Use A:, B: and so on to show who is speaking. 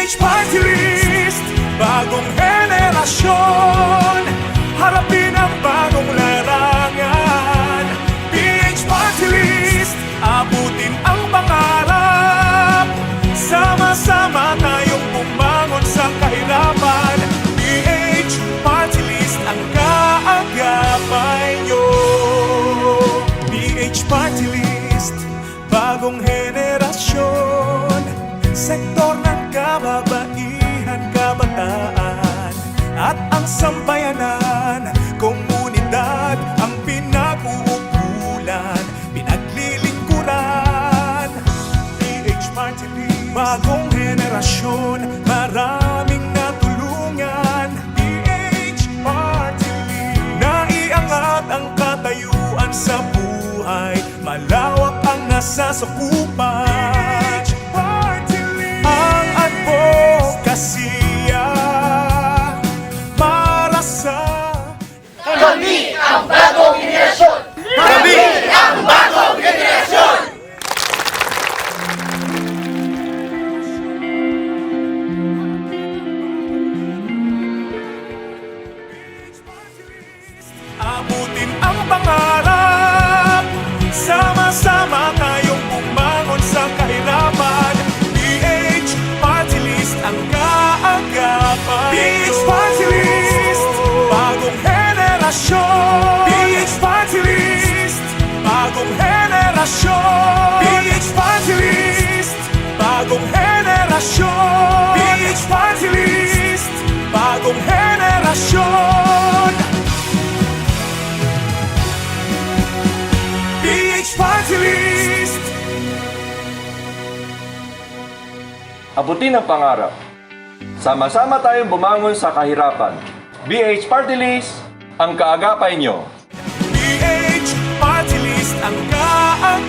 A: Beach Party List. Bagong henerasyon Harapin ang bagong larangan. PH Party List. Abutin ang pangarap. Sama-sama tayong bumangon sa kahirapan. PH Party List Ang kaagapay nyo. PH Party List. Bagong henerasyon Sektor ng kababaihan, kabataan At ang sambayanan. Komunidad ang pinag-uukulan Pinaglilingkuran. PH Party List Bagong henerasyon Maraming natulungan. PH Party Naiangat ang katayuan sa buhay. Malawak ang nasasakupan PH ang
B: bagong henerasyon!
A: Kami
B: ang bagong henerasyon!
A: Abutin ang pangarap. Sama-sama tayong bumangon sa kahirapan. PH Party List ang kaagapan. PH Party List. Bagong henerasyon henerasyon PH Party List. Bagong henerasyon. PH Party List. Bagong henerasyon. PH Party List.
C: Abutin ang pangarap. Sama-sama tayong bumangon sa kahirapan. BH Party List, ang kaagapay nyo.
A: List ang kaagapan